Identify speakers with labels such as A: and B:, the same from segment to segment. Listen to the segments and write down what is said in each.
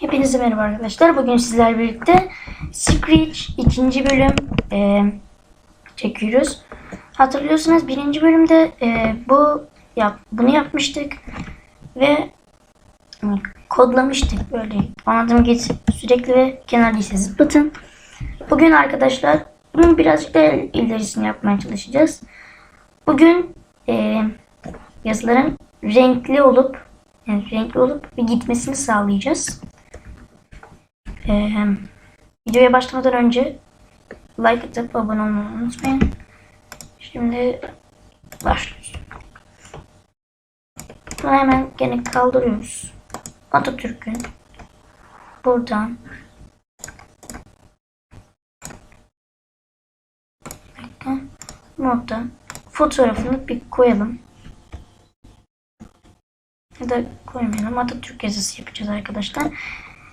A: Hepinize merhaba arkadaşlar. Bugün sizlerle birlikte Screech ikinci bölüm e, çekiyoruz. Hatırlıyorsunuz birinci bölümde e, bu yap, bunu yapmıştık ve e, kodlamıştık böyle anladım geç sürekli ve kenar lise zıplatın. Bugün arkadaşlar bunun birazcık da ilerisini yapmaya çalışacağız. Bugün e, yazıların renkli olup yani renkli olup gitmesini sağlayacağız. Ee, videoya başlamadan önce like atıp abone olmayı unutmayın. Şimdi başlıyoruz. Bunu hemen gene kaldırıyoruz. Atatürk'ün buradan. Nokta. Fotoğrafını bir koyalım. Ya da koymayalım. Atatürk yazısı yapacağız arkadaşlar.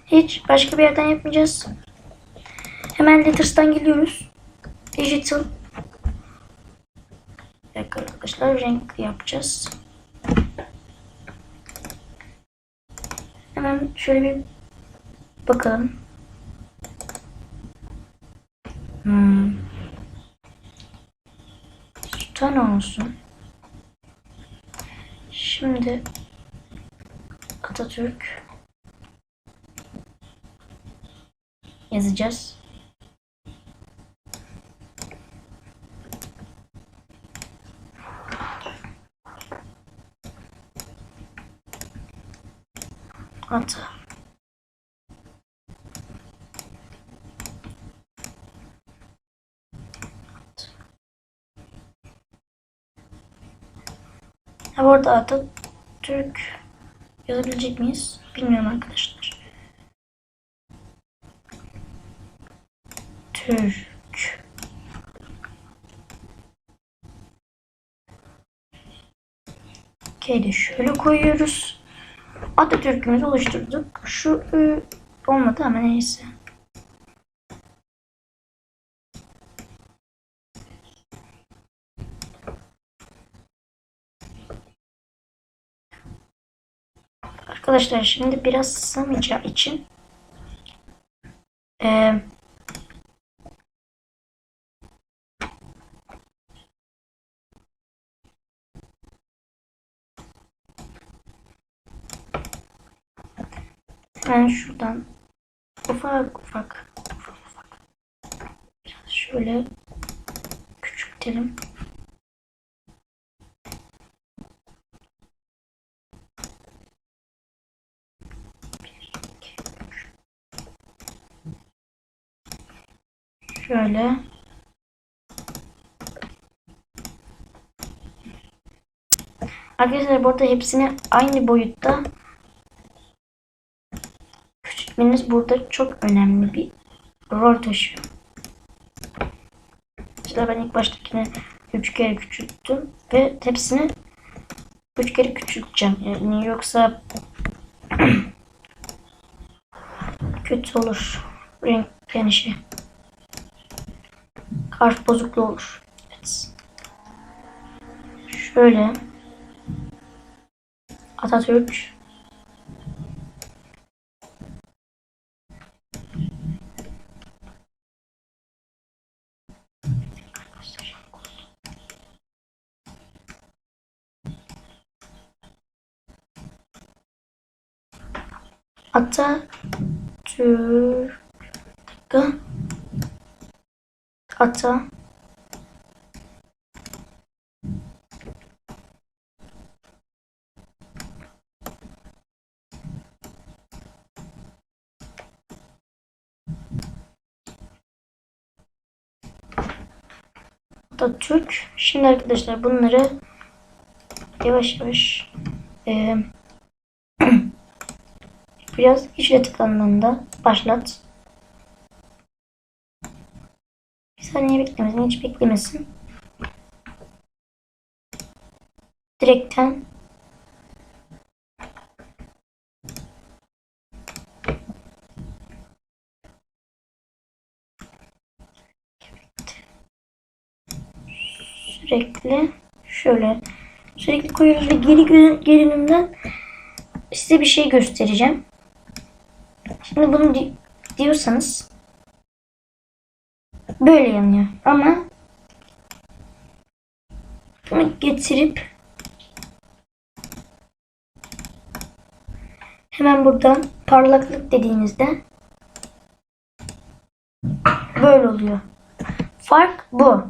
A: Hiç başka bir yerden yapmayacağız. Hemen Letters'tan geliyoruz. Digital. Dakika arkadaşlar renkli yapacağız. Hemen şöyle bir bakalım. Hmm. Sultan olsun. Şimdi Atatürk yazacağız. Ata. Ha bu arada Atatürk yazabilecek miyiz? Bilmiyorum arkadaşlar. Türk. K'de şöyle koyuyoruz. Atatürk'ümüzü oluşturduk. Şu ı, olmadı ama neyse. Arkadaşlar şimdi biraz sığmayacağı için Ben şuradan ufak ufak ufak ufak biraz şöyle küçültelim. Şöyle Arkadaşlar burada hepsini aynı boyutta küçültmeniz burada çok önemli bir rol taşıyor. Mesela ben ilk baştakini 3 kere küçülttüm ve hepsini 3 kere küçülteceğim. Yani yoksa kötü olur. Renklenişi. Harf bozukluğu olur. Evet. Şöyle Atatürk Atatürk Ata Atatürk. Şimdi arkadaşlar bunları yavaş yavaş e, biraz işle tıklandığında başlat. Bir saniye beklemesin. Hiç beklemesin. Direkten sürekli şöyle sürekli koyuyoruz ve geri görünümden size bir şey göstereceğim. Şimdi bunu di- diyorsanız böyle yanıyor ama bunu getirip hemen buradan parlaklık dediğinizde böyle oluyor. Fark bu.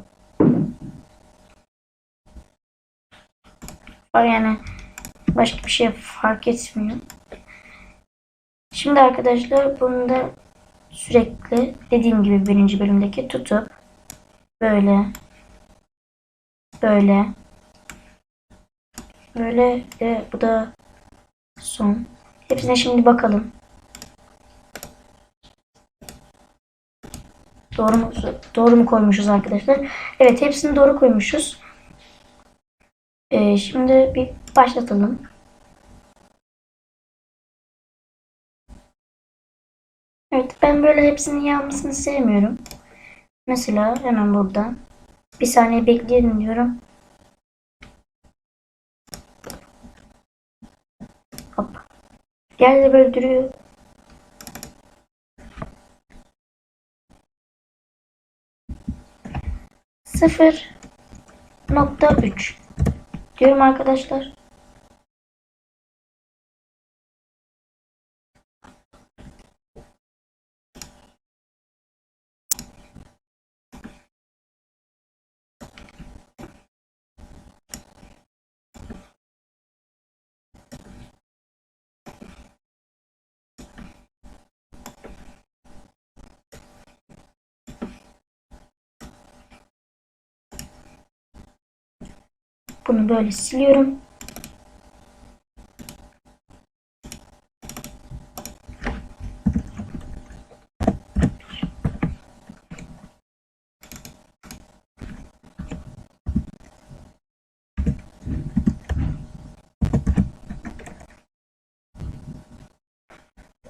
A: Yani başka bir şey fark etmiyor. Şimdi arkadaşlar bunu da sürekli dediğim gibi birinci bölümdeki tutup böyle böyle böyle ve bu da son. Hepsine şimdi bakalım. Doğru mu, doğru mu koymuşuz arkadaşlar? Evet hepsini doğru koymuşuz. Ee, şimdi bir başlatalım. Evet ben böyle hepsinin yağmasını sevmiyorum. Mesela hemen burada bir saniye bekleyelim diyorum. Hop. Geldi böyle duruyor. Sıfır nokta üç diyorum arkadaşlar. Bunu böyle siliyorum.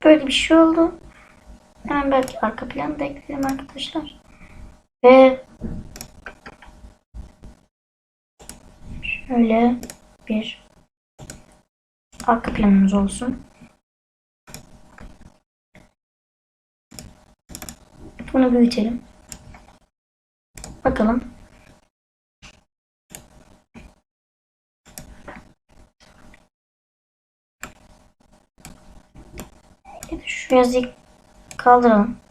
A: Böyle bir şey oldu. Hemen belki arka planı da ekleyelim arkadaşlar. Ve Şöyle bir arka planımız olsun. Bunu büyütelim. Bakalım. Şu yazıyı kaldıralım.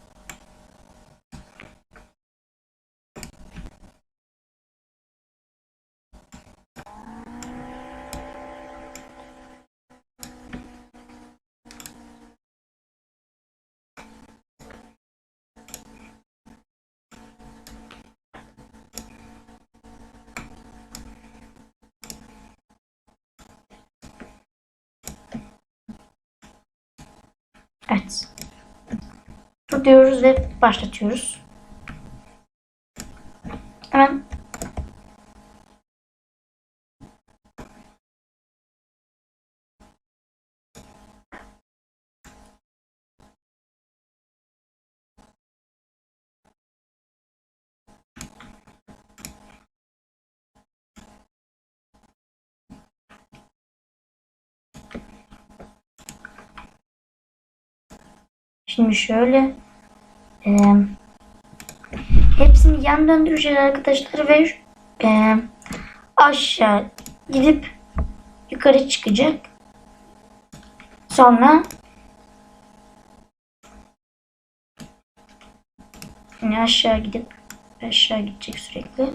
A: Evet. Dur diyoruz ve başlatıyoruz. Hemen Şimdi şöyle e, hepsini yan döndüreceğiz arkadaşlar ve e, aşağı gidip yukarı çıkacak. Sonra yine aşağı gidip aşağı gidecek sürekli.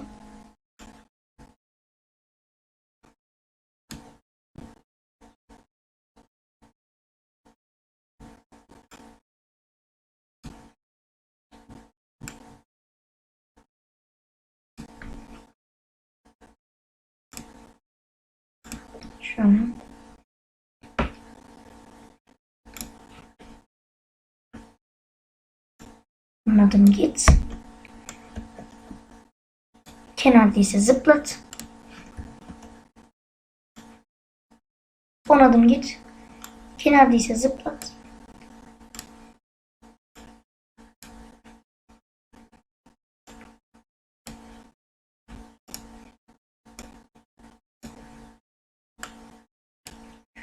A: Şöyle. Anladım git. Kenarda ise zıplat. On adım git. Kenarda ise zıplat.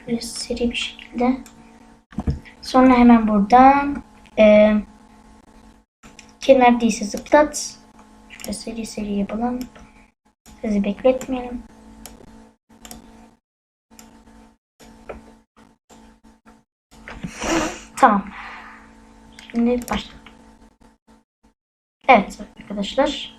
A: Şöyle seri bir şekilde Sonra hemen buradan e, neredeyse zıplat. Şöyle seri seri yapalım. Sizi bekletmeyelim. Tamam. Şimdi başla. Evet arkadaşlar.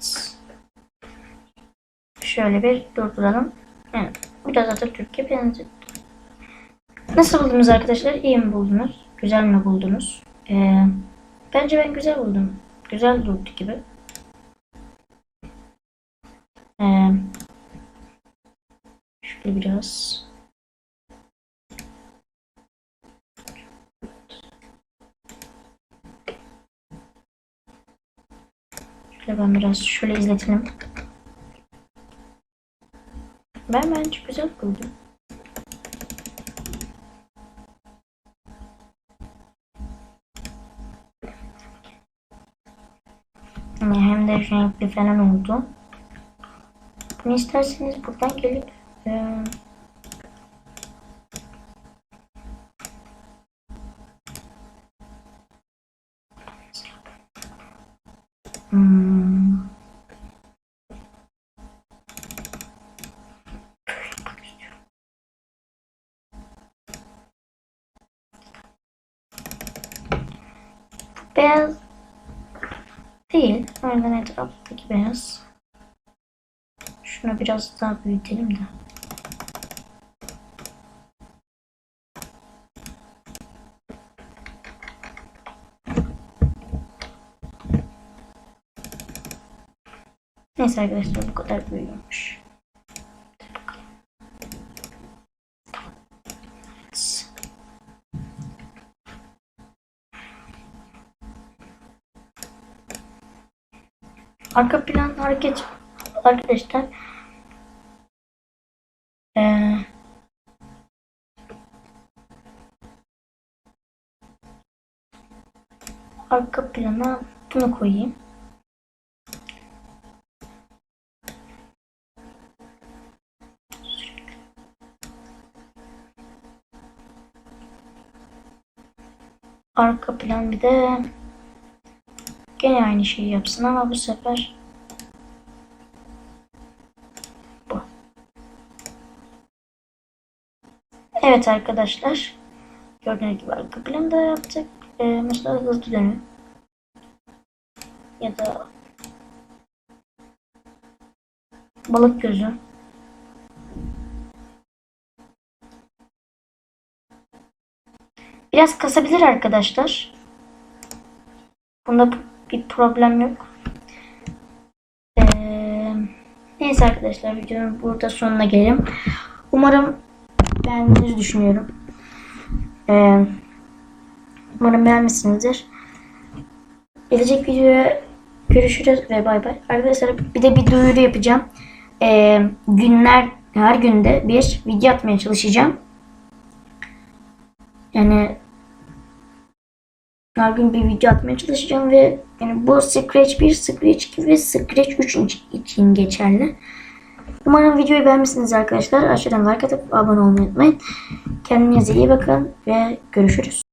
A: Evet. Şöyle bir durduralım. Evet. Biraz Atatürk'e benziyor. Nasıl buldunuz arkadaşlar? İyi mi buldunuz? Güzel mi buldunuz? Ee, bence ben güzel buldum. Güzel durdu gibi. Ee, şöyle biraz. Şöyle ben biraz şöyle izletelim. Ben bence güzel buldum. Hem de renkli falan oldu. Bunu isterseniz buradan gelip e, hmm, beyaz değil. Yüzden etraftaki beyaz. Şunu biraz daha büyütelim de. Neyse arkadaşlar bu kadar büyüyormuş. Arka plan hareket arkadaşlar. Ee, arka plana bunu koyayım. Arka plan bir de gene aynı şeyi yapsın ama bu sefer bu. Evet arkadaşlar. Gördüğünüz gibi arka planı da yaptık. Ee, mesela hızlı dönüyor. Ya da balık gözü. Biraz kasabilir arkadaşlar. Bunda bir problem yok. Ee, neyse arkadaşlar videonun burada sonuna gelelim. Umarım beğendiğinizi düşünüyorum. Ee, umarım beğenmişsinizdir. Gelecek videoya görüşürüz ve bay bay. Arkadaşlar bir de bir duyuru yapacağım. Ee, günler her günde bir video atmaya çalışacağım. Yani her gün bir video atmaya çalışacağım ve yani bu Scratch 1, Scratch 2 ve Scratch 3 için geçerli. Umarım videoyu beğenmişsiniz arkadaşlar. Aşağıdan like atıp abone olmayı unutmayın. Kendinize iyi bakın ve görüşürüz.